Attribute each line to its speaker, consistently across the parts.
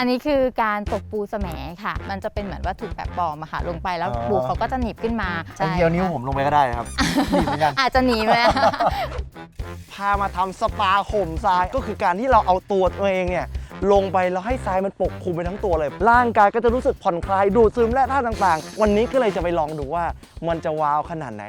Speaker 1: อันนี้คือการตกปูแสมค่ะ มันจะเป็นเหมือนวัตถุแบบปลอมอะค่ะ ลงไปแล้ว
Speaker 2: อ๋อ
Speaker 1: ปูเขาก็จะหนีบขึ้นมาใช่
Speaker 2: เดียวนิ้ว
Speaker 1: ค่ะ
Speaker 2: ผมลงไปก็ได้ครับนี่เหมือนกัน
Speaker 1: อาจจะหนีไป
Speaker 2: พามาทำสปาข่มทรายก็คือการที่เราเอาตัวตัวเองเนี่ยลงไปแล้วให้ทรายมันปกคลุมไปทั้งตัวเลย ร่างกายก็จะรู้สึกผ่อนคลายดูดซึมแร่ธาตุต่างๆ วันนี้ก็เลยจะไปลองดูว่ามันจะว้าวขนาดไหน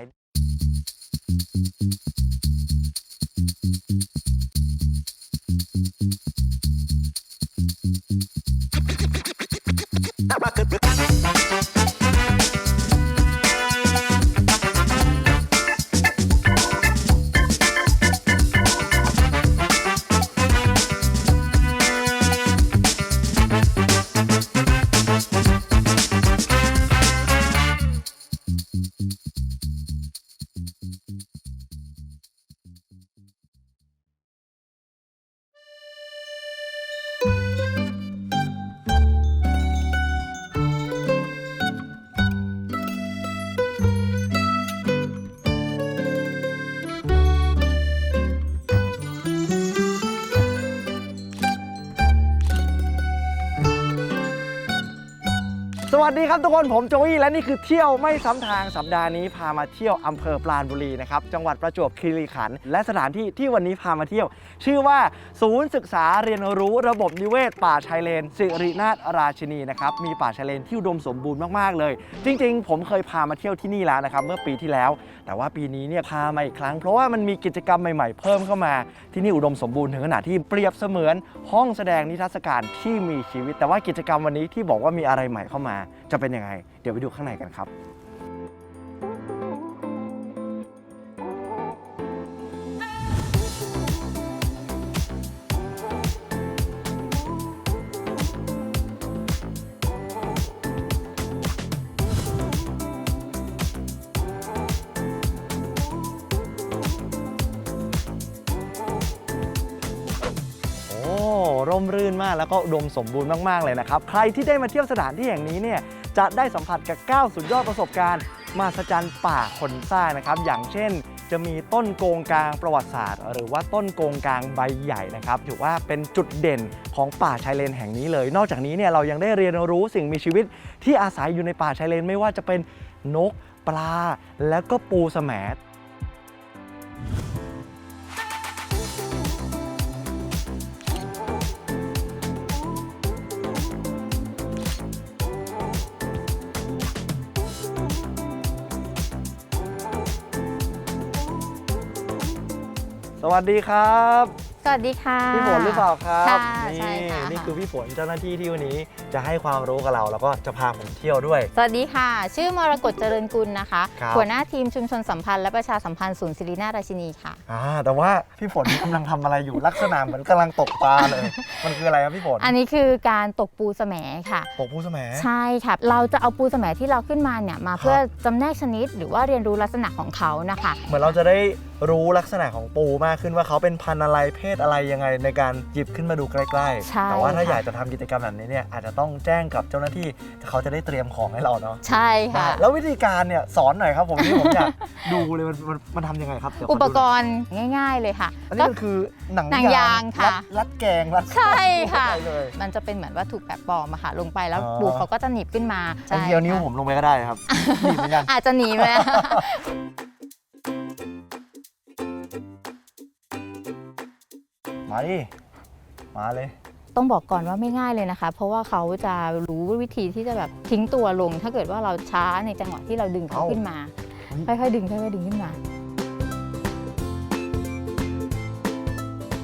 Speaker 2: วัสดีครับทุกคนผมโจวี่และนี่คือเที่ยวไม่ซ้ำทางสัปดาห์นี้พามาเที่ยวอำเภอปราณบุรีนะครับจังหวัดประจวบคีรีขันธ์และสถานที่ที่วันนี้พามาเที่ยว ชื่อว่าศูนย์ศึกษาเรียนรู้ระบบนิเวศ ป่าชายเลน สิรินาถราชินีนะครับมีป่าชายเลนที่อุดมสมบูรณ์มากๆเลย จริง ๆ ผมเคยพามาเที่ยวที่นี่แล้วนะครับเมื่อปีที่แล้ว แต่ว่าปีนี้เนี่ยพามาอีกครั้ง เพราะว่ามันมีกิจกรรมใหม่ๆ เพิ่มเข้ามาที่นี่อุดมสมบูรณ์ถึงขนาดที่เปรียบเสมือนห้องแสดงนิทรรศการที่มีชีวิต แต่ว่ากิจกรรมวันนี้ที่บอกว่ามีอะไรใหม่เข้ามา จะเป็นยังไง เดี๋ยวไปดูข้างในกันครับ ร่มรื่นมาก แล้วก็อุดมสมบูรณ์มากๆเลยนะครับ ใครที่ได้มาเที่ยวสถานที่แห่งนี้เนี่ยจะได้สัมผัสกับ 9 สุดยอดประสบการณ์มหัศจรรย์ป่าคนซ่านะครับ อย่างเช่น จะมีต้นโกงกลางประวัติศาสตร์ หรือว่าต้นโกงกลางใบใหญ่นะครับถือว่าเป็นจุดเด่นของป่าชายเลนแห่งนี้เลย นอกจากนี้เนี่ยเรายังได้เรียนรู้สิ่งมีชีวิตที่อาศัยอยู่ในป่าชายเลนไม่ว่าจะเป็นนก ปลา แล้วก็ปูแสม สวัสดีครับ
Speaker 1: วัสดีค่ะ
Speaker 2: พี่ฝนหรือเปล่าครับ
Speaker 1: ค่ะ
Speaker 2: นี่
Speaker 1: ใช่ค่ะ
Speaker 2: นี่คือพี่ฝนเจ้าหน้าที่ที่วันนี้จะให้ความรู้กับเราแล้วก็จะพาผมเที่ยวด้วย
Speaker 1: สวัสดีค่ะ ชื่อมรกตเจริญกุลนะคะ
Speaker 2: ครับ
Speaker 1: หัวหน้าทีมชุมชนสัมพันธ์และประชาสัมพันธ์ศูนย์ศิรินาถราชินีค่ะ
Speaker 2: อ่าแต่ว่าพี่ฝนกำลังทำอะไรอยู่ลักษณะเหมือนกำลังตกปลาเลย มันคืออะไรครับพี่ฝน
Speaker 1: อันนี้คือการตกปูแสมค่ะ
Speaker 2: ตกผู้สม
Speaker 1: ใช่ค่ะ เราจะเอาปูแสมที่เราขึ้นมาเนี่ยมาเพื่อจำแนกชนิด หรือว่าเรียนรู้ลักษณะของเขานะคะ
Speaker 2: เหมือนเราจะได้รู้ลักษณะของปูมากขึ้นว่าเขาเป็นพันธุ์อะไรเพศอะไรยังไงในการหยิบขึ้นมาดูใกล้
Speaker 1: ใช่
Speaker 2: ๆ แต่ว่าถ้า
Speaker 1: ค่ะ
Speaker 2: อยากจะทำกิจกรรมแบบนี้เนี่ยอาจจะต้องแจ้งกับเจ้าหน้าที่เขาจะได้เตรียมของให้เราเนาะ
Speaker 1: ใช่ค่ะ
Speaker 2: แล้ววิธีการเนี่ยสอนหน่อยครับผมที่ผมอยากดูเลยมันมันมันทำยังไงครับเดี๋ยวข
Speaker 1: อุ
Speaker 2: ดู
Speaker 1: ป
Speaker 2: หน่อย
Speaker 1: กรณ์ง่าย ๆเลยค่ะ
Speaker 2: อันนี้มันคือหนัง
Speaker 1: หนังยางค่ะ
Speaker 2: รัดรัดแกงรัด
Speaker 1: ใช่ค่ะ
Speaker 2: เข้าไปเลย
Speaker 1: มันจะเป็นเหมือนวัตถุแบบปลอมอะค่ะ ลงไปแล้ว
Speaker 2: อ๋อ
Speaker 1: ปูเขาก็จะหนีบขึ้นมา
Speaker 2: ไอ้เดียวนิ้ว
Speaker 1: ค่ะ
Speaker 2: ผมลงไปก็ได้ครับหนีบเหมือนกัน
Speaker 1: อาจจะหนีไป
Speaker 2: มาดิ มาเลย
Speaker 1: ต้องบอกก่อนว่าไม่ง่ายเลยนะคะ เพราะว่าเขาจะรู้วิธีที่จะแบบทิ้งตัวลง ถ้าเกิดว่าเราช้าในจังหวะที่เราดึงเขา
Speaker 2: เอ้า
Speaker 1: ขึ้นมา
Speaker 2: เฮ้ย
Speaker 1: ค่อยๆดึงค่อยๆดึงขึ้นมา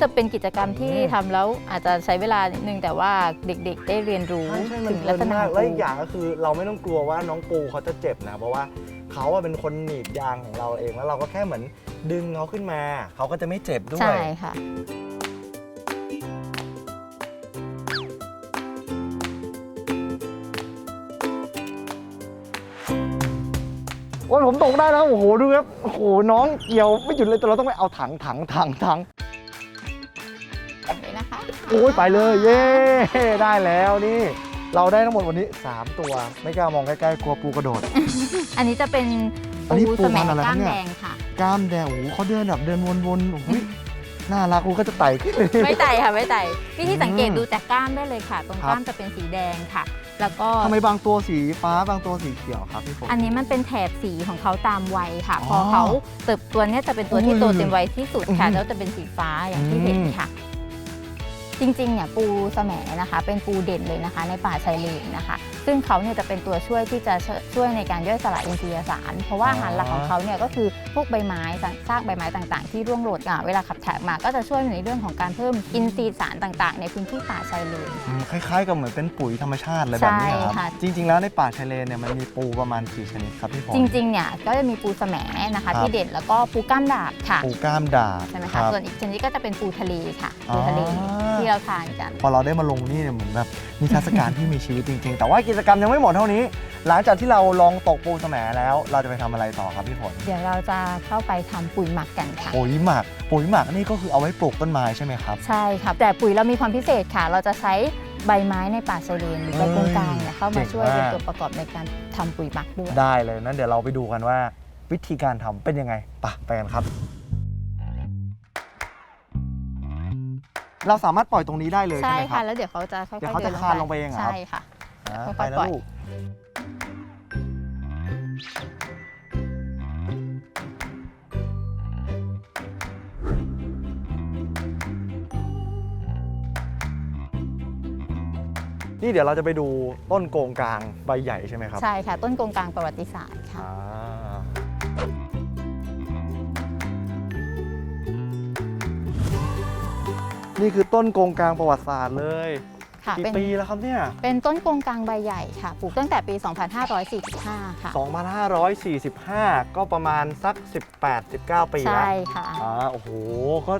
Speaker 1: จะเป็นกิจกรรมที่
Speaker 2: อืม
Speaker 1: ทำแล้วอาจจะใช้เวลานิดนึงแต่ว่าเด็กๆ ได้เรียนรู้
Speaker 2: ใช่ใช่มัน
Speaker 1: ถึง
Speaker 2: เพ
Speaker 1: ลั
Speaker 2: ลิ
Speaker 1: กษ
Speaker 2: น
Speaker 1: ณะ
Speaker 2: มาก
Speaker 1: ของ
Speaker 2: แล้วอี
Speaker 1: ปู
Speaker 2: กอย่างก็คือ เราไม่ต้องกลัวว่าน้องปูเขาจะเจ็บนะเพราะว่าเขาอะเป็นคนหนีบยางของเราเองแล้วเราก็แค่เหมือนดึงเขาขึ้นมา เขาก็จะไม่เจ็บด้ว
Speaker 1: ใช่
Speaker 2: ย
Speaker 1: ค่ะ
Speaker 2: โอ้ยผมตกได้แล้วโอ้โหดูครับโอ้โหน้องเกี่ยวไม่หยุดเลยแต่เราต้องไปเอาถังถังถังถัง
Speaker 1: แบบนี้นะคะ
Speaker 2: โอ้ยไปเลยเย้ได้แล้วนี่ เราได้ทั้งหมดวันนี้ 3 ตัว ไม่กล้ามองใกล้ๆกลัวปูกระโดด
Speaker 1: อันนี้จะเป็น
Speaker 2: อันนี้ปู
Speaker 1: ส
Speaker 2: พั
Speaker 1: มั
Speaker 2: น
Speaker 1: ย
Speaker 2: ธุ์อะไร
Speaker 1: ก้าม
Speaker 2: ครับเนี่ย
Speaker 1: แดงค่ะ
Speaker 2: กล้ามแดงโอ้โหเขาเดินแบบเดินวนๆโอ้โหน่ารักกูก็จะไต่ขึ้นเลย
Speaker 1: ไม่ไต่ค่ะไม่ไต่วิธีสังเกต
Speaker 2: อืม
Speaker 1: ดูจากกล้ามได้เลยค่ะ ตรง
Speaker 2: ครับ
Speaker 1: กล้ามจะเป็นสีแดงค่ะ แล้วก็
Speaker 2: ทำไมบางตัวสีฟ้าบางตัวสีเขียวครับพี่ฝน
Speaker 1: อันนี้มันเป็นแถบสีของเขาตามวัยค่ะ
Speaker 2: อ๋อ
Speaker 1: พอเขาเติบตัวเนี้ยจะเป็นตัวที่
Speaker 2: อุ้ย
Speaker 1: โตเต็มวัยที่สุดค่ะ
Speaker 2: อืม
Speaker 1: แล้วจะเป็นสีฟ้าอย่างที่เห็น
Speaker 2: อืม
Speaker 1: ค่ะ จริงๆเนี่ยปูแสมนะคะ เป็นปูเด่นเลยนะคะ ในป่าชายเลนนะคะ ซึ่งเขาเนี่ยจะเป็นตัวช่วยที่จะช่วยในการย่อยสลายอินทรียสาร เพราะว่าอาหารหลักของเขาเนี่ยก็คือพวกใบไม้ซากใบไม้ต่างๆ ที่ร่วงโรยอะเวลาขับถ่ายมาก็จะช่วยในเรื่องของการเพิ่มอินทรีย์สารต่างๆ ในพื้นที่ป่าชายเลน
Speaker 2: อืมคล้ายๆกับเหมือนเป็นปุ๋ยธรรมชาติอะไรแบบนี้ค
Speaker 1: ใช่
Speaker 2: รับ
Speaker 1: ค่ะ
Speaker 2: จริง ๆ แล้วในป่าชายเลนเนี่ยมันมีปูประมาณกี่ชนิดครับพี่ฝน
Speaker 1: จริงๆเนี่ยก็จะมีปูแสมนะคะ
Speaker 2: ครับ
Speaker 1: ที่เด่นแล้วก็ปูก้ามดาบค่ะ
Speaker 2: ปูกล้ามดาบ
Speaker 1: ใช่ไหม
Speaker 2: ค
Speaker 1: คะ
Speaker 2: รับ
Speaker 1: ส่วนอีกชนิดก็จะเป็นปูทะเลค่ะ
Speaker 2: อ๋อ
Speaker 1: ปูทะเลที่เราทานกัน
Speaker 2: พอเราได้มาลงนี่เนี่ยเหมือนแบบนิทรรศการที่มีชีวิตจริงๆ แต่ว่ากิจกรรมยังไม่หมดเท่านี้ หลังจากที่เราลองตกปูแสมแล้ว เราจะไปทำอะไรต่อครับพี่ฝน
Speaker 1: เดี๋ยวเราจะเข้าไปทำปุ๋ยหมักกันค่ะ
Speaker 2: ปุ๋ยหมักปุ๋ยหมักนี่ก็คือเอาไว้ปลูกต้นไม้ใช่ไหมครับ
Speaker 1: ใช่ค่ะแต่ปุ๋ยเรามีความพิเศษค่ะ เราจะใช้ใบไม้ในป่าชายเลนหรือใบกงกลางเนี่ยเข้ามาช่วย
Speaker 2: เก่
Speaker 1: เป็น
Speaker 2: งมาก
Speaker 1: ตัวประกอบในการทำปุ๋ยหมักด้วย
Speaker 2: ได้เลยนั้นเดี๋ยวเราไปดูกันว่า วิธีการทำเป็นยังไงไปะไปกันครับ เราสามารถปล่อยตรงนี้ได้เลยใช่
Speaker 1: ใช่
Speaker 2: ไหมค
Speaker 1: ค่ะ
Speaker 2: รับ
Speaker 1: แล้วเดี๋ยวเขาจะค่อยๆ
Speaker 2: เดี๋ยวเขาจะ
Speaker 1: ดิ
Speaker 2: คลานลงไปเองเหรอครับ
Speaker 1: ใช่ค่ะ
Speaker 2: อ่า
Speaker 1: ค่อยๆ
Speaker 2: ไปนะ
Speaker 1: ปล่อย
Speaker 2: ลูกนี่เดี๋ยวเราจะไปดูต้นโกงกลางใบใหญ่ใช่ไหมครับ
Speaker 1: ใช่ค่ะ ต้นกงกลางประวัติศาสตร์ค่ะ
Speaker 2: อ่า นี่คือต้นโกงกลางประวัติศาสตร์เลย
Speaker 1: ค่ะ
Speaker 2: กี่
Speaker 1: เป็น
Speaker 2: ปีแล้วครับเนี่ย
Speaker 1: เป็นต้นกงกลางใบใหญ่ค่ะ ปลูกตั้งแต่ปี 2545 ค่ะ
Speaker 2: 2545 ก็ประมาณสัก 18-19 ปีแล้ว
Speaker 1: ใช่ค่ะ
Speaker 2: อ่าโอ้โห ก็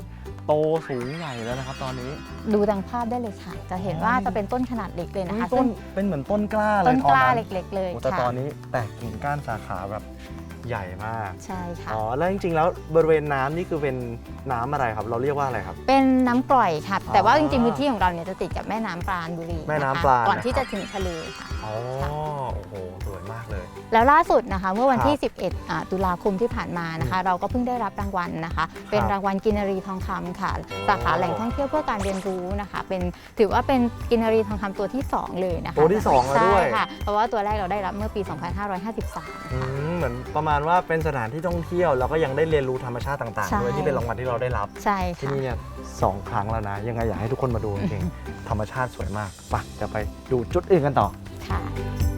Speaker 2: โตสูงใหญ่แล้วนะครับตอนนี้
Speaker 1: ดูดังภาพได้เลยค่ะ จะเห็นว่าจะเป็นต้นขนาดเล็กเลยนะคะ
Speaker 2: ต้นเป็นเหมือนต้นกล้าเล
Speaker 1: ต้
Speaker 2: ย
Speaker 1: น
Speaker 2: ตอกน
Speaker 1: ล้า
Speaker 2: นั้น
Speaker 1: เล็ก ๆ เลย
Speaker 2: โอ้แต่
Speaker 1: ค่ะ
Speaker 2: ตอนนี้แตกกิ่งก้านสาขาแบบ ใหญ่มาก
Speaker 1: ใช่ค่ะ
Speaker 2: อ๋อ แล้วจริงๆ แล้วบริเวณน้ำนี่คือเป็นน้ำอะไรครับ เราเรียกว่าอะไรครับ
Speaker 1: เป็นน้ำกร่อยค่ะ แต่ว่า
Speaker 2: อ๋อ
Speaker 1: จริงๆพื้นที่ของเราเนี่ยจะติดกับแม่น้ำปราณบุรี
Speaker 2: แม่น้ำะ
Speaker 1: คะ
Speaker 2: ปราณ
Speaker 1: ก่อน
Speaker 2: นะครับ
Speaker 1: ที่จะถึงทะเลค่ะ
Speaker 2: อ๋อ โอ้โห สวยมากเลย
Speaker 1: แล้วล่าสุดนะคะเมื่อวันที่
Speaker 2: ครับ
Speaker 1: 11อ่าตุลาคมที่ผ่านมานะคะ เราก็เพิ่งได้รับรางวัลนะคะ เป็นรางวัลกินรีทองคำค่ะ สาขาแหล่งท่องเที่ยวเพื่อการเรียนรู้นะคะ เป็นถือว่าเป็นกินรีทองคำตัวที่ 2 เลยนะคะ
Speaker 2: ตัวที่สองแล้วด้วย
Speaker 1: ใช่ค่ะเพราะว่าตัวแรกเราได้รับเมื่อปี 2553
Speaker 2: อืมเหมือนประมาณว่าเป็นสถานที่ท่องเที่ยวแล้วก็ยังได้เรียนรู้ธรรมชาติต่าง
Speaker 1: ใช่
Speaker 2: ๆด้วยที่เป็นรางวัลที่เราได้รับ
Speaker 1: ใช่
Speaker 2: ที่
Speaker 1: ค่ะ
Speaker 2: นี่เนี่ยสองครั้งแล้วนะ ยังไงอยากให้ทุกคนมาดูจริงๆธรรมชาติสวยมากไปะจะไปดูจุดอื่นกันต่อ
Speaker 1: ค่ะ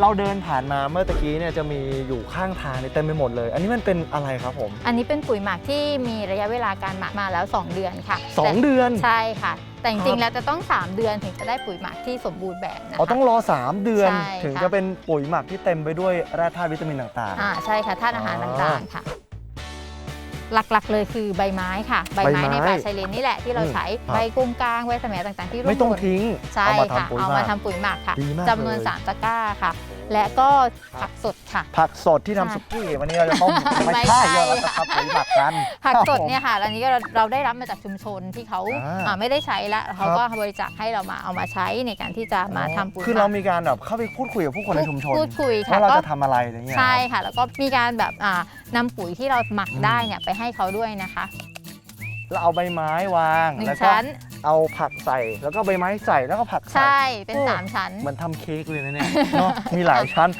Speaker 2: เราเดินผ่านมาเมื่อตะกี้เนี่ยจะมีอยู่ข้างทางเนี่ยเต็มไปหมดเลย อันนี้มันเป็นอะไรครับผม
Speaker 1: อันนี้เป็นปุ๋ยหมักที่มีระยะเวลาการหมักมาแล้ว 2 เดือนค่ะ
Speaker 2: สอง
Speaker 1: แต่
Speaker 2: เดือน
Speaker 1: ใช่ค่ะ แต่จ
Speaker 2: ครั
Speaker 1: ริง
Speaker 2: บ
Speaker 1: ๆแล้วจะต้อง 3 เดือนถึงจะได้ปุ๋ยหมักที่สมบูรณ์แบบนะคะ
Speaker 2: อ๋อต้องรอ 3 เดือน
Speaker 1: ใช่
Speaker 2: ถึง
Speaker 1: ค่ะ
Speaker 2: จะเป็นปุ๋ยหมักที่เต็มไปด้วยแร่ธาตุวิตามินต่าง
Speaker 1: อ่าใช่ค่ะธาตุอาหาร
Speaker 2: อ๋อ
Speaker 1: ต่างๆค่ะ หลักๆ เลยคือใบไม้ค่ะ ใบ
Speaker 2: ใบ
Speaker 1: ไม้
Speaker 2: ไม้
Speaker 1: ในป่าชายเลนนี่แหละที่เรา
Speaker 2: อืม
Speaker 1: ใช้
Speaker 2: ครับ
Speaker 1: ใบกงกลางใบแสมต่างๆ ที่
Speaker 2: ๆ
Speaker 1: ร่ว
Speaker 2: ไม่ต้อง
Speaker 1: หล่น
Speaker 2: ทิ้ง
Speaker 1: ใช่
Speaker 2: เอามา
Speaker 1: ค่ะ
Speaker 2: ทำปุ๋ย
Speaker 1: เอา
Speaker 2: หมั
Speaker 1: มากทำปุ๋ยหมักค่ะ
Speaker 2: ดีมาก
Speaker 1: จำนวน
Speaker 2: เลย
Speaker 1: 3ตะกร้าค่ะ และก็ผักสดค่ะ
Speaker 2: ผักสดที่
Speaker 1: ค่ะ
Speaker 2: ทำสุกี้วันนี้เราจะต้มไม่
Speaker 1: ไม่
Speaker 2: ใช่
Speaker 1: ใช่
Speaker 2: เราจะทำปุ๋ยหมักกัน
Speaker 1: ผักสด
Speaker 2: ครับผม
Speaker 1: เนี่ยค่ะอันนี้ก็เราเราได้รับมาจากชุมชนที่เขา
Speaker 2: อ่า
Speaker 1: อ่าไม่ได้ใช้แล้วเขา
Speaker 2: ครับ
Speaker 1: ก็บริจาคให้เรามาเอามาใช้ในการที่จะมาทำปุ๋ย
Speaker 2: คือ
Speaker 1: ห
Speaker 2: เรา
Speaker 1: มัก
Speaker 2: มีการแบบเข้าไปพูดคุยกับผู้คนในชุมชน
Speaker 1: พูดคุยค่ะ
Speaker 2: ว่าเรา
Speaker 1: ก็
Speaker 2: จะทำอะไรอย่างเงี้ย
Speaker 1: ใช่
Speaker 2: ครับ
Speaker 1: ค่ะ แล้วก็มีการแบบอ่านำปุ๋ยที่เราหมัก
Speaker 2: อืม
Speaker 1: ได้เนี่ยไปให้เขาด้วยนะคะ
Speaker 2: เราเอาใบไม้วาง
Speaker 1: หนึ่
Speaker 2: แล้ว
Speaker 1: ง
Speaker 2: ก็
Speaker 1: ชั้น
Speaker 2: เอาผักใส่แล้วก็ใบไม้ใส่แล้วก็ผักใส่
Speaker 1: ใช่ เป็น
Speaker 2: โอ้
Speaker 1: สามชั้น
Speaker 2: เหมือนทำเค้กเลยนะเนี่ยเนาะมีหลายชั้น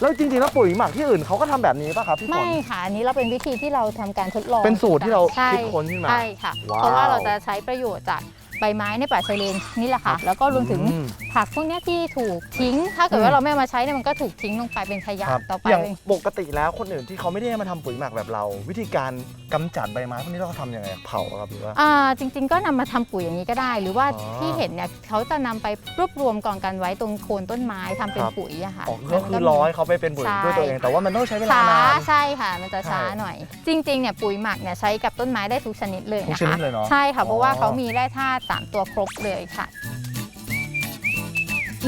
Speaker 2: แล้วจริงๆแล้วปุ๋ยหมักที่อื่นเขาก็ทำแบบนี้ป่ะครับพี่ฝ
Speaker 1: ไม่
Speaker 2: น
Speaker 1: ค่ะ อันนี้เราเป็นวิธีที่เราทำการทดลอง
Speaker 2: เป็นสูตรที่เรา
Speaker 1: ใช่
Speaker 2: คิดค้นขึ้นมา
Speaker 1: ใช่ค่ะ
Speaker 2: ว้าว
Speaker 1: เพราะว่าเราจะใช้ประโยชน์จาก ใบไม้ในป่าชายเลนนี่แหละค่ะ แล้วก็รวมถึง
Speaker 2: อืม
Speaker 1: ผักพวกเนี้ยที่ถูกทิ้ง ถ้าเกิด
Speaker 2: อื
Speaker 1: ว่ามเราไม่เอามาใช้เนี่ยมันก็ถูกทิ้งลงไปเป็นขยะ
Speaker 2: ครับ
Speaker 1: ต่อไป
Speaker 2: อย่างปกติแล้วคนอื่นที่เขาไม่ได้มาทำปุ๋ยหมักแบบเรา วิธีการกำจัดใบไม้พวกนี้เราทำยังไงเผาครับหรือว่า
Speaker 1: อ่าจริงๆก็นำมาทำปุ๋ยอย่างนี้ก็ได้ หรือว่า
Speaker 2: อ๋อ
Speaker 1: ที่เห็นเนี่ยเขาจะนำไปรวบรวมกองกันไว้ตรงโคนต้นไม้ทำเป็น
Speaker 2: ครับ
Speaker 1: ปุ๋ยอะค่ะ
Speaker 2: อ๋อก็คือร้อยเขาไปเป็นปุ๋ย
Speaker 1: ใช่
Speaker 2: ด้วยตัวเอง แต่ว่ามันต้องใช้เวลา
Speaker 1: ช้านา
Speaker 2: น
Speaker 1: ใช่ค่ะ มันจะช้า
Speaker 2: ใช่
Speaker 1: หน่อย จริงๆเนี่ยปุ๋ยหมักเนี่ยใช้กับต้นไม้ได้ทุกชนิดเลย
Speaker 2: ทุก
Speaker 1: นะ
Speaker 2: ชนิ
Speaker 1: คะ
Speaker 2: ดเลยเนาะ
Speaker 1: ใช่ค่ะเพราะว่า
Speaker 2: อ๋อ
Speaker 1: เขามีแร่ธาตุสามตัวครบเลยค่ะ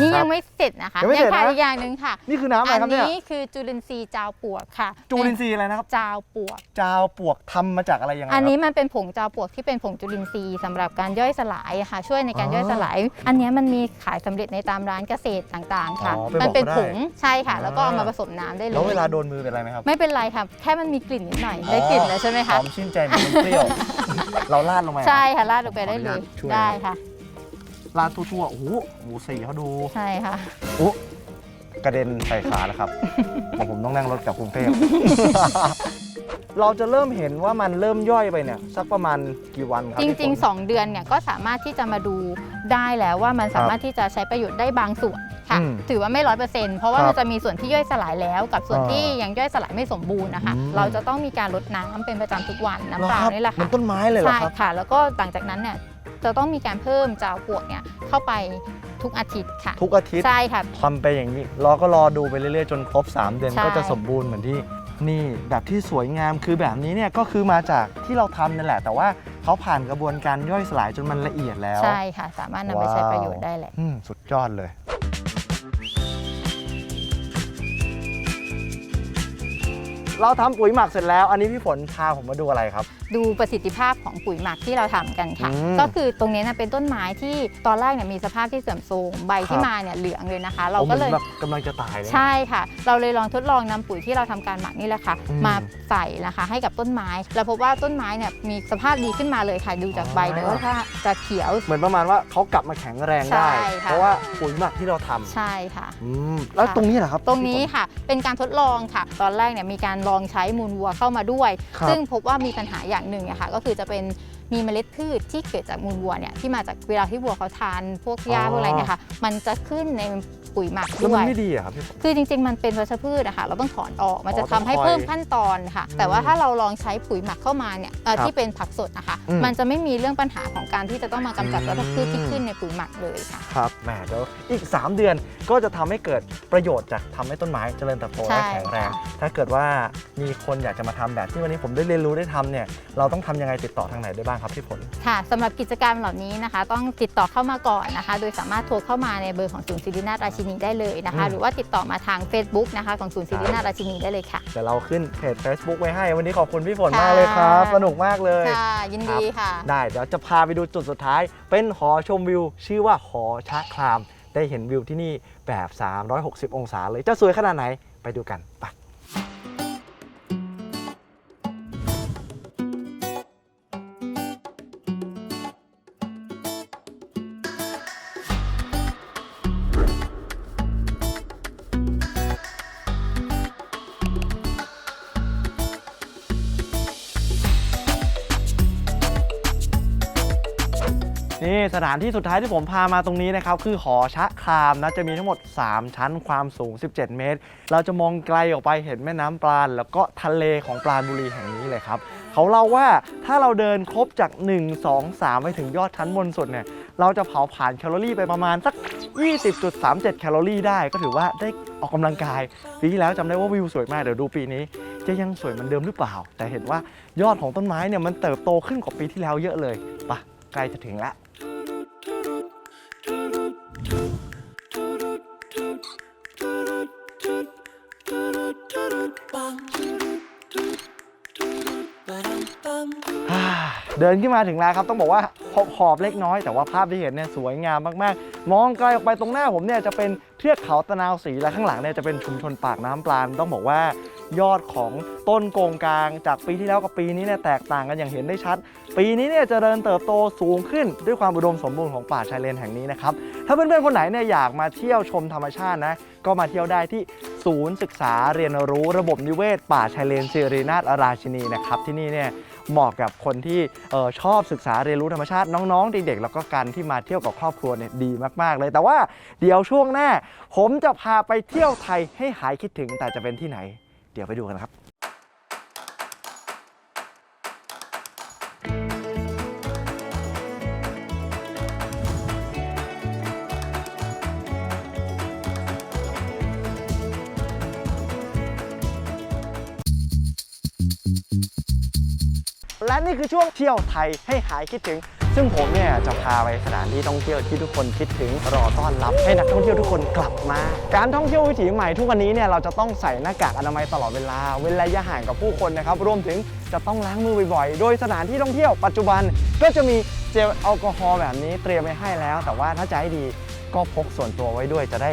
Speaker 1: นี่
Speaker 2: ครับ
Speaker 1: ยังไม่เสร็จนะคะ
Speaker 2: ยังไม่เสร็จ
Speaker 1: ขาด
Speaker 2: นะ
Speaker 1: อีกอย่างหนึ่งค่ะ
Speaker 2: นี่คือน้ำอะไรครับเนี่ย
Speaker 1: นี้คือจุลินทรีย์จาวปลวกค่ะ
Speaker 2: จูลินทรีย์อะไรนะครับ
Speaker 1: จาวปลวก
Speaker 2: จาวปลวกทำมาจากอะไรยังไง
Speaker 1: อันนี้
Speaker 2: ครับ
Speaker 1: มันเป็นผงจาวปลวกที่เป็นผงจุลินทรีย์สำหรับการย่อยสลายค่ะ ช่วยในการ
Speaker 2: อ๋อย่
Speaker 1: อยสลาย อันเนี้ยมันมีขายสำเร็จในตามร้านเกษตรต่างๆ ค่ะ
Speaker 2: อ๋อไป
Speaker 1: มั
Speaker 2: บอก
Speaker 1: เป็น
Speaker 2: เขาได้
Speaker 1: ผงใช่ค่ะ แล้วก็เอามา
Speaker 2: อ่า
Speaker 1: ผสมน้ำได้เลย
Speaker 2: แล้วเวลาโดนมือเป็นไรไหมครับ
Speaker 1: ไม่เป็นไรค่ะ แค่มันมีกลิ่นนิดหน่อย ได้กลิ่นแล้วใช่ไหม
Speaker 2: ห
Speaker 1: คะ
Speaker 2: อมชื่นใจเหมือนมันเปรี้ยว เราลาดลงไป
Speaker 1: ใช่ค่ะราดลงไปได้เล
Speaker 2: ขออยนุญาตช่วย
Speaker 1: ได้ค่ะ
Speaker 2: ลาดทั่วๆโอ้โหหมูสีเขาดู
Speaker 1: ใช่ค่ะ
Speaker 2: อุ๊กระเด็นใส่ขาแล้วครับเดี๋ยวผมต้องนั่งรถกลับกรุงเทพ เราจะเริ่มเห็นว่ามันเริ่มย่อยไปเนี่ย สักประมาณกี่วันครับ
Speaker 1: จ
Speaker 2: พี่
Speaker 1: ริง
Speaker 2: ฝน
Speaker 1: ๆ2เดือนเนี่ยก็สามารถที่จะมาดูได้แล้วว่ามันสามารถที่จะใช้ประโยชน์ได้บางส่วนค่ะ
Speaker 2: อืม
Speaker 1: ถือว่าไม่ร้อยเปอร์เซ็นต์เพราะว่า
Speaker 2: ครับ
Speaker 1: มันจะมีส่วนที่ย่อยสลายแล้ว กับส่วน
Speaker 2: อ่า
Speaker 1: ที่ยังย่อยสลายไม่สมบูรณ์นะคะ
Speaker 2: อืม
Speaker 1: เราจะต้องมีการรดน้ำเป็นประจำทุกวันน้ำ
Speaker 2: เหรอ
Speaker 1: เปล่า
Speaker 2: ครับ
Speaker 1: นี่แหละ
Speaker 2: เหมือ
Speaker 1: ค่ะ
Speaker 2: นต้นไม้เลยเหรอ
Speaker 1: ใช่
Speaker 2: ครับ
Speaker 1: ค่ะ แล้วก็หลังจากนั้นเนี่ย จะต้องมีการเพิ่มจาวปลวกเนี่ยเข้าไปทุกอาทิตย์ค่ะ
Speaker 2: ทุกอาทิตย์
Speaker 1: ใช่ค่ะ
Speaker 2: ทำไปอย่างนี้เราก็รอดูไปเรื่อยๆ จนครบ 3 เดือน
Speaker 1: ใช่
Speaker 2: ก็จะสมบูรณ์เหมือนที่นี่แบบที่สวยงามคือแบบนี้เนี่ยก็คือมาจากที่เราทำนั่นแหละ แต่ว่าเขาผ่านกระบวนการย่อยสลายจนมันละเอียดแล้ว
Speaker 1: ใช่ค่ะ สามารถนำไปใช้ประโยชน์ได้แหละ
Speaker 2: อืมสุดยอดเลย เราทำปุ๋ยหมักเสร็จแล้ว อันนี้พี่ฝนพาผมมาดูอะไรครับ
Speaker 1: ดูประสิทธิภาพของปุ๋ยหมักที่เราทำกันค่ะ
Speaker 2: อืม
Speaker 1: ก็คือตรงนี้นะเป็นต้นไม้ที่ตอนแรกเนี่ยมีสภาพที่เสื่อมโทรมใบที่
Speaker 2: ครับ
Speaker 1: มาเนี่ยเหลืองเลยนะคะ เรา
Speaker 2: โอ้
Speaker 1: ก็เลย
Speaker 2: หมือนแบบกำลังจะตายเลย
Speaker 1: ใช่ค่ะ เราเลยลองทดลองนำปุ๋ยที่เราทำการหมักนี่แหละค่ะ
Speaker 2: อืม
Speaker 1: มาใส่นะคะให้กับต้นไม้แล้วพบว่าต้นไม้เนี่ยมีสภาพดีขึ้นมาเลยค่ะดูจากใบ
Speaker 2: อ๋อ
Speaker 1: เลยว่าจะเขียว
Speaker 2: เหมือนประมาณว่าเขากลับมาแข็งแรงได้
Speaker 1: ใช่ค่ะ
Speaker 2: เพราะว่าปุ๋ยหมักที่เราทำ
Speaker 1: ใช่ค่ะ
Speaker 2: อืมแล้ว
Speaker 1: ค่ะ
Speaker 2: ตรงนี้เหรอครับ
Speaker 1: ตรงนี้ค่ะเป็นการทดลองค่ะ ตอนแรกเนี่ยมีการลองใช้มูลวัวเข้ามาด้วย
Speaker 2: ครับ
Speaker 1: ซึ่งพบว่ามีปัญหาอย่างอย่างหนึ่งอะค่ะก็คือจะเป็น มีเมล็ดพืชที่เกิดจากมูลวัวเนี่ยที่มาจากเวลาที่วัวเขาทาน พวกหญ้า
Speaker 2: อ๋อ
Speaker 1: พวกอะไรเนี่ยค่ะมันจะขึ้นในปุ๋ยหมัก
Speaker 2: แล้ว
Speaker 1: ด้
Speaker 2: มั
Speaker 1: วนย
Speaker 2: ไม่ดีเหรอะครับพี่ฝน
Speaker 1: คือจริงๆ มันเป็นวัชพืชอะค่ะเราต้องถอนออก มันจะ
Speaker 2: อ๋อ
Speaker 1: ทำให้
Speaker 2: ต้องคอย
Speaker 1: เพิ่มขั้นตอนค่ะ แต่ว่า
Speaker 2: อืม
Speaker 1: ถ้าเราลองใช้ปุ๋ยหมักเข้ามาเนี่ยเอ่อ
Speaker 2: ครับ
Speaker 1: ที่เป็นผักสดนะคะ
Speaker 2: อืม
Speaker 1: มันจะไม่มีเรื่องปัญหาของการที่จะต้องมากำจัด
Speaker 2: อืม
Speaker 1: วัชพืชที่ขึ้นในปุ๋ยหมักเลยค่ะ
Speaker 2: ครับแหมเดี๋ยวอีก 3 เดือนก็จะทำให้เกิดประโยชน์จากทำให้ต้นไม้เจริญเติบโต
Speaker 1: ใช่
Speaker 2: และแข็งแรง
Speaker 1: ค่ะ
Speaker 2: ถ้าเกิดว่ามีคนอยากจะมาทำแบบที่วันนี้ผมได้เรียนรู้ได้ทำเนี่ยเราต้องทำยังไงติดต่อทางไหนได้บ้างครับพี่ฝน
Speaker 1: ค่ะสำหรับกิจกรรมเหล่านี้นะคะ ต้องติดต่อเข้ามาก่อนนะคะ โดยสามารถโทรเข้ามาในเบอร์ของศูนย์ศิรินาถราชินีได้เลยนะคะ
Speaker 2: อืม
Speaker 1: หรือว่าติดต่อมาทาง Facebook นะคะของศูนย์ศิรินาถราชินีได้เลยค่ะ
Speaker 2: เดี๋ยวเราขึ้นเพจ Facebook ไว้ให้ วันนี้ขอบคุณพี่ฝน
Speaker 1: ค่ะ
Speaker 2: มากเลยครับ สนุกมากเลย
Speaker 1: ค่ะยินดีค่ะ
Speaker 2: ได้เดี๋ยวจะพาไปดูจุดสุดท้าย เป็นหอชมวิว ชื่อว่าหอชะคราม ได้เห็นวิวที่นี่แบบ 360 องศาเลยจะสวยขนาดไหนไปดูกันไป นี่สถานที่สุดท้ายที่ผมพามาตรงนี้นะครับคือหอชะครามนะจะมีทั้งหมด 3 ชั้นความสูง 17 เมตร เราจะมองไกลออกไปเห็นแม่น้ำปราณ แล้วก็ทะเลของปราณบุรีแห่งนี้เลยครับเขาเล่าว่าถ้าเราเดินครบจาก 1 2 3 ไปถึงยอดชั้นบนสุดเนี่ยเราจะเผาผ่านแคลอรี่ไปประมาณสัก 20.37 แคลอรี่ได้ ก็ถือว่าได้ออกกำลังกายปีที่แล้วจำได้ว่าวิวสวยมากเดี๋ยวดูปีนี้ จะยังสวยเหมือนเดิมหรือเปล่า แต่เห็นว่ายอดของต้นไม้เนี่ยมันเติบโตขึ้นกว่าปีที่แล้วเยอะเลยปะใกล้จะถึงแล้ว เดินขึ้นมาถึงแล้วครับต้องบอกว่าขอบๆเล็กน้อยแต่ว่าภาพที่เห็นเนี่ยสวยงามมากๆ มองไกลออกไปตรงหน้าผมเนี่ยจะเป็นเทือกเขาตะนาวสีและข้างหลังเนี่ยจะเป็นชุมชนปากน้ำปลานต้องบอกว่า ยอดของต้นโกงกลางจากปีที่แล้วกับปีนี้เนี่ยแตกต่างกันอย่างเห็นได้ชัด ปีนี้เนี่ยจเจริญเติบโตสูงขึ้นด้วยความอุดมสมบูรณ์ของป่าชายเลนแห่งนี้นะครับ ถ้าเพื่อนๆคนไหนเนี่ยอยากมาเที่ยวชมธรรมชาตินะก็มาเที่ยวได้ที่ศูนย์ศึกษาเรียนรู้ระบบนิเวศ ป่าชายเลนสิรินาถราชินีนะครับที่นี่เนี่ยเหมาะกับคนที่ออชอบศึกษาเรียนรู้ธรรมชาติน้องๆ เด็กๆ แล้วก็การที่มาเที่ยวกับครอบครัวเนี่ยดีมากๆเลย แต่ว่าเดี๋ยวช่วงหน้า ผมจะพาไปเที่ยวไทยให้หายคิดถึงแต่จะเป็นที่ไหน เดี๋ยวไปดูกันครับและนี่คือช่วงเที่ยวไทยให้หายคิดถึง ซึ่งผมเนี่ยจะพาไปสถานที่ท่องเที่ยวที่ทุกคนคิดถึงรอต้อนรับ ให้นักท่องเที่ยวทุกคนกลับมา การท่องเที่ยววิถีใหม่ทุกวันนี้เนี่ยเราจะต้องใส่หน้ากากอนามัยตลอดเวลา เว้นระยะห่างกับผู้คนนะครับรวมถึงจะต้องล้างมือบ่อยๆ โดยสถานที่ท่องเที่ยวปัจจุบันก็จะมีเจลแอลกอฮอล์แบบนี้เตรียมไว้ให้แล้ว แต่ว่าถ้าจะให้ดีก็พกส่วนตัวไว้ด้วยจะได้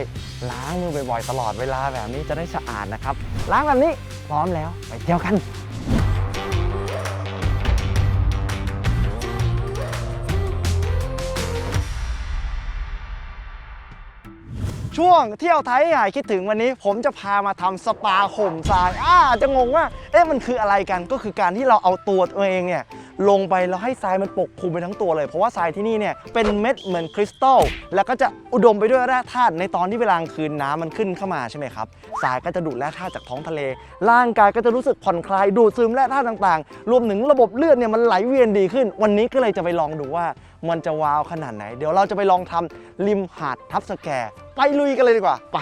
Speaker 2: ล้างมือบ่อยๆ ตลอดเวลาแบบนี้จะได้สะอาดนะครับ ล้างแบบนี้พร้อมแล้วไปเที่ยวกัน ช่วงเที่ยวไทยให้หายคิดถึงวันนี้ ผมจะพามาทำสปาห่มทรายอ่าจะงงว่าเอ๊ะมันคืออะไรกันก็คือการที่เราเอาตัวตัวเองเนี่ยลงไปแล้วให้ทรายมันปกคลุมไปทั้งตัวเลย เพราะว่าทรายที่นี่เนี่ยเป็นเม็ดเหมือนคริสตัลแล้วก็จะอุดมไปด้วยแร่ธาตุในตอนที่เวลากลางคืนน้ำมันขึ้นเข้ามาใช่ไหมครับทรายก็จะดูดแร่ธาตุจากท้องทะเล ร่างกายก็จะรู้สึกผ่อนคลายดูดซึมแร่ธาตุต่างๆ รวมถึงระบบเลือดเนี่ยมันไหลเวียนดีขึ้น วันนี้ก็เลยจะไปลองดูว่ามันจะว้าวขนาดไหน เดี๋ยวเราจะไปลองทำริมหาดทับสแก ไปลุยกันเลยดีกว่าไปแ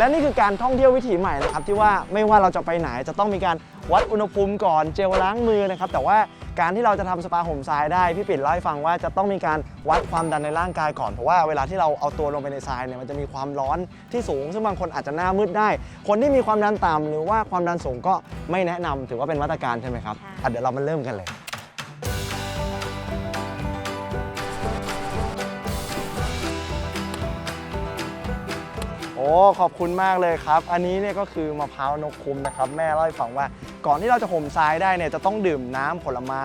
Speaker 2: ละนี่คือการท่องเที่ยววิถีใหม่นะครับที่ว่าไม่ว่าเราจะไปไหนจะต้องมีการวัดอุณหภูมิก่อนเจลล้างมือนะครับ แต่ว่า การที่เราจะทำสปาห่มทรายได้พี่ปิ่นเล่าให้ฟังว่าจะต้องมีการวัดความดันในร่างกายก่อน เพราะว่าเวลาที่เราเอาตัวลงไปในทรายเนี่ยมันจะมีความร้อนที่สูง ซึ่งบางคนอาจจะหน้ามืดได้ คนที่มีความดันต่ำหรือว่าความดันสูงก็ไม่แนะนำถือว่าเป็นมาตรการใช่ไหมครับอะเดี๋ยวเรามาเริ่มกันเลย ขอบคุณมากเลยครับ อันนี้เนี่ยก็คือมะพร้าวนกคุ้มนะครับ แม่เล่าให้ฟังว่า ก่อนที่เราจะห่มทรายได้เนี่ยจะต้องดื่มน้ำผลไม้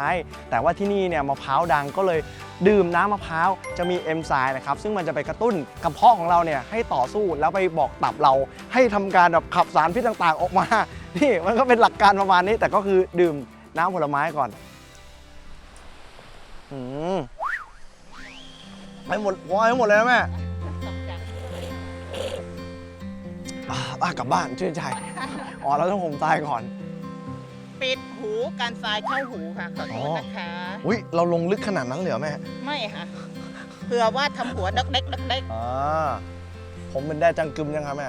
Speaker 2: แต่ว่าที่นี่เนี่ยมะพร้าวดังก็เลยดื่มน้ำมะพร้าวจะมีเอนไซม์นะครับ ซึ่งมันจะไปกระตุ้นกระเพาะของเราเนี่ยให้ต่อสู้แล้วไปบอกตับเรา ให้ทำการแบบขับสารพิษต่างๆ ออกมานี่มันก็เป็นหลักการประมาณนี้ แต่ก็คือดื่มน้ำผลไม้ก่อนอืมให้หมดวอยให้หมดเลยนะแม่ อะอะกลับบ้านชื่นใจ อ๋อเราต้องห่มทรายก่อน
Speaker 3: ปิดหูการทรายเข้าหูค่ะขอโทษนะคะ
Speaker 2: อุ้ยเราลงลึกขนาดนั้นเลยเหรอแม่
Speaker 3: ไม่ค่ะเผื่อว่าทำหัวนักเล็กนักเล็ก
Speaker 2: อ่าผมเป็นได้จังกึมยังครับแม่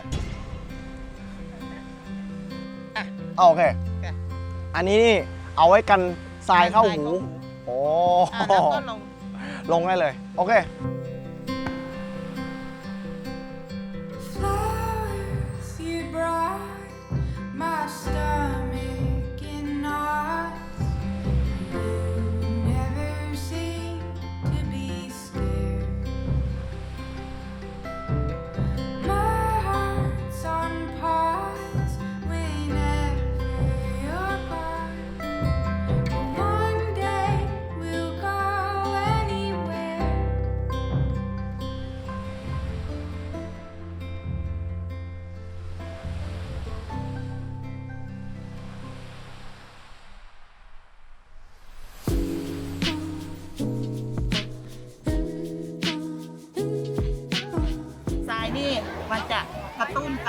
Speaker 3: อะ
Speaker 2: เอาโอเค
Speaker 3: ค่ะ
Speaker 2: อันนี้นี่เอาไว้กันทรายเข้าหู โอ้
Speaker 3: อะแล้วก็ลง
Speaker 2: ลงได้เลย โอเค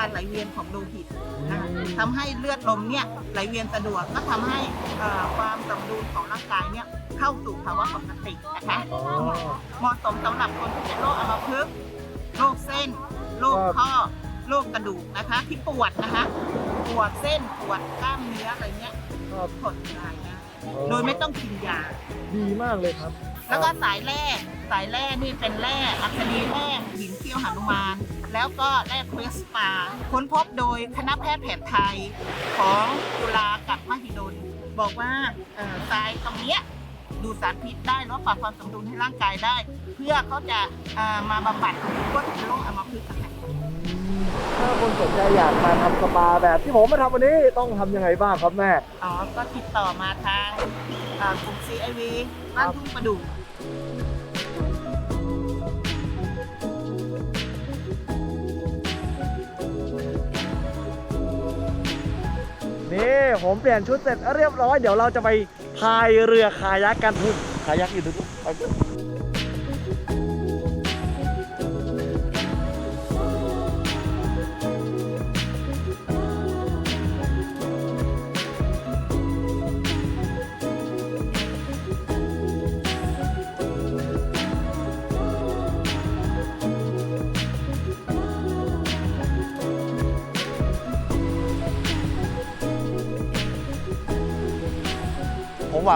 Speaker 3: การไหลเวียนของโลหิตนะคะทำให้เลือดลมเนี่ยไหลเวียนสะดวกก็ทำให้เอ่อความสมดุลของร่างกายเนี่ยเข้าสู่ภาวะปกตินะคะ
Speaker 2: อ๋อ
Speaker 3: เหมาะสมสำหรับคนที่เป็นโรคอัมพฤกษ์โรคเส้น โรคข้อโรคกระดูกนะคะ ที่ปวดนะคะ ปวดเส้นปวดกล้ามเนื้ออะไรเงี้ย
Speaker 2: ครับ
Speaker 3: ผ่อนคลายนะโดยไม่ต้องกินยา
Speaker 2: ดีมากเลยครับ
Speaker 3: แล้วก็สายแร่สายแร่นี่เป็นแร่อัคนีแร่หินเขี้ยวหนุมาน แล้วก็แร่เควสปา ค้นพบโดยคณะแพทย์แผนไทยของจุฬากับมหิดล บอกว่าทรายตรงเนี้ยดูดสารพิษได้ลดปรับความสมดุลให้ร่างกายได้ เพื่อเขาจะมาบำบัดพวกโรคอัมพฤกษ์
Speaker 2: ถ้าคนสนใจอยากมาทำสปาแบบที่ผมมาทำวันนี้ต้องทำยังไงบ้างครับแม่
Speaker 3: อ๋อ ก็ติดต่อมาทางเอ่อกลุ่ม CIV บ้านทุ่งประดู่
Speaker 2: นี่ผมเปลี่ยนชุดเสร็จเรียบร้อย เดี๋ยวเราจะไปพายเรือคายักกันทุนคายักอยู่ทุกไป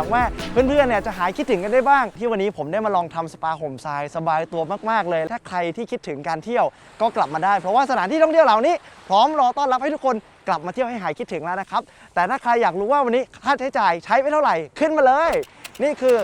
Speaker 2: วังว่าเพื่อนๆเนี่ยจะหายคิดถึงกันได้บ้าง ที่วันนี้ผมได้มาลองทำสปาห่มทรายสบายตัวมากๆเลย ถ้าใครที่คิดถึงการเที่ยวก็กลับมาได้ เพราะว่าสถานที่ท่องเที่ยวเหล่านี้ พร้อมรอต้อนรับให้ทุกคนกลับมาเที่ยวให้หายคิดถึงแล้วนะครับ แต่ถ้าใครอยากรู้ว่าวันนี้ค่าใช้จ่ายใช้ไปเท่าไหร่ขึ้นมาเลย นี่คือ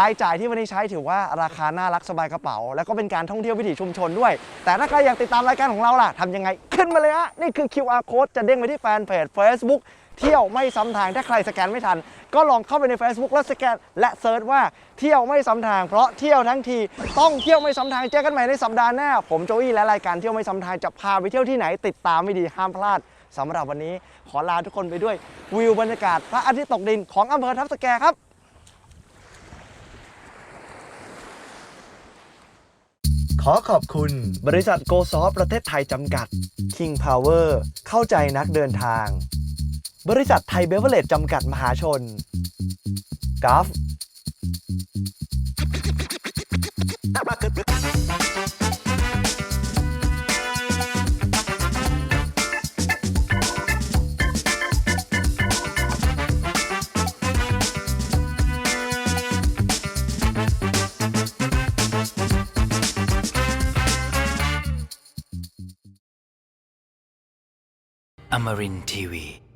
Speaker 2: รายจ่ายที่วันนี้ใช้ถือว่าราคาน่ารักสบายกระเป๋า แล้วก็เป็นการท่องเที่ยววิถีชุมชนด้วย แต่ถ้าใครอยากติดตามรายการของเราล่ะทำยังไง ขึ้นมาเลยฮะนี่คือ QR code จะเด้งไปที่แฟนเพจ Facebook เที่ยวไม่ซ้ำทางถ้าใครสแกนไม่ทัน ก็ลองเข้าไปใน Facebook แล้วสแกน และเซิร์ชว่าเที่ยวไม่ซ้ำทาง เพราะเที่ยวทั้งทีต้องเที่ยวไม่ซ้ำทางเจอกันใหม่ในสัปดาห์หน้า ผมโจอี้และรายการเที่ยวไม่ซ้ำทางจะพาไปเที่ยวที่ไหนติดตามไม่ดีห้ามพลาดสำหรับวันนี้ขอลาทุกคนไปด้วยวิวบรรยากาศพระอาทิตย์ตกดินของอำเภอทับสแกครับขอขอบคุณ บริษัทโกซอฟประเทศไทยจำกัด King Power เข้าใจนักเดินทาง บริษัทไทยเบเวอร์เลจจำกัดมหาชนกัฟ
Speaker 4: Amarin Tiwi.